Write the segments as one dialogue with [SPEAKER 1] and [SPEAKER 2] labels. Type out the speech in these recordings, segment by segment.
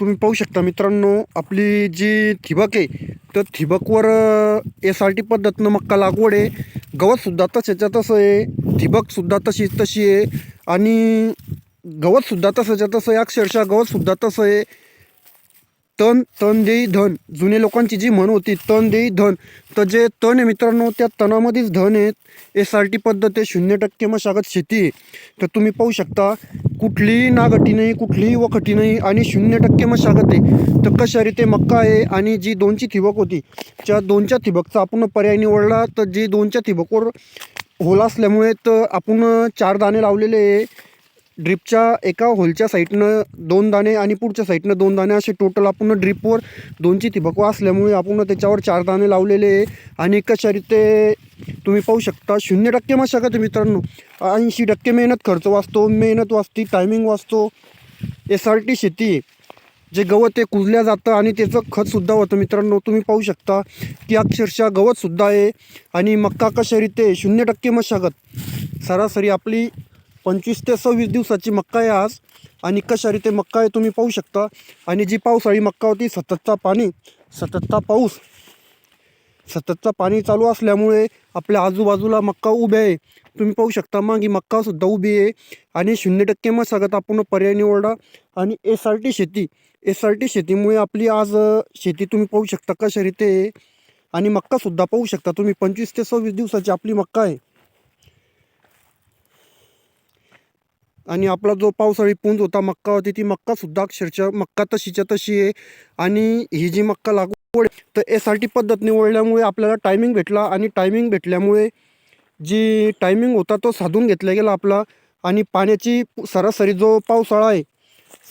[SPEAKER 1] तुम्ही पाहू शकता मित्रांनो आपली जी ठिबक आहे तर ठिबकवर एस आर टी पद्धतीनं मक्का लागवड आहे. गवतसुद्धा तसेच्या तसं आहे. ठिबकसुद्धा तशी तशी आहे. आणि गवतसुद्धा तसंच्या तसं आहे. अक्षरशः गवतसुद्धा तसं आहे. तण तण देई धन. जुने लोकांची जी म्हण होती तण देई धन. तर जे तण आहे मित्रांनो त्या तणामध्येच धन आहेत एस आर टी पद्धत आहे शून्य टक्के मशागत शेती आहे. तर तुम्ही पाहू शकता कुठलीही नागटी नाही कुठलीही वखटी नाही आणि शून्य टक्के मशागत आहे. तर कशा रीते मक्का आहे आणि जी दोनची थिबक होती त्या दोनच्या थिबकचा आपण पर्याय निवडला. तर जी दोनच्या थिबकवर होल असल्यामुळे तर आपण चार दाणे लावलेले आहे. ड्रिपच्या एका होलच्या साईडनं दोन दाणे आणि पुढच्या साईडनं दोन दाणे असे टोटल आपण ड्रिपवर दोनची थिबक असल्यामुळे आपण त्याच्यावर चार दाणे लावलेले आहे. आणि कशारीते तुम्ही पाहू शकता शून्य टक्के मशागत मित्रांनो? ऐंशी टक्के मेहनत खर्च वाचतो मेहनत वाचते टायमिंग वाचतो. एस आर टी शेती जे गवत आहे कुजल्या जातं आणि त्याचं खतसुद्धा होतं. मित्रांनो तुम्ही पाहू शकता की अक्षरशः गवतसुद्धा आहे. आणि मक्का कशा रीते शून्य टक्के मशागत. सरासरी आपली पंचवीस ते सव्वीस दिवसाची मक्का आहे आज. आणि कशारी ते मक्का आहे तुम्ही पाहू शकता. आणि जी पावसाळी मक्का होती सततचा पाणी सततचा पाऊस सततचा पाणी चालू असल्यामुळे आपल्या आजूबाजूला मक्का उभे आहे. तुम्ही पाहू शकता मागे मक्कासुद्धा उभी आहे. आणि शून्य टक्के मशागत आपण पर्याय निवडा. आणि एस आर टी शेती एस आर टी शेतीमुळे आपली आज शेती तुम्ही पाहू शकता कशा रीते आणि मक्कासुद्धा पाहू शकता तुम्ही. पंचवीस ते सव्वीस दिवसाची आपली मक्का आहे. आणि आपला जो पावसाळी पुंज होता मक्का होती ती मक्कासुद्धा अक्षरशः मक्का तशीच्या तशी आहे. आणि ही जी मक्का लागवड आहे, तर एस आर टी पद्धत निवडल्यामुळे आपल्याला टायमिंग भेटला आणि टायमिंग भेटल्यामुळे जी टायमिंग होता तो साधून घेतला गेला आपला. आणि पाण्याची सरासरी जो पावसाळा आहे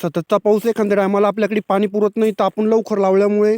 [SPEAKER 1] सततचा पाऊस एखाद्या टायमाला आपल्याकडे पाणी पुरत नाही तर आपण लवकर लावल्यामुळे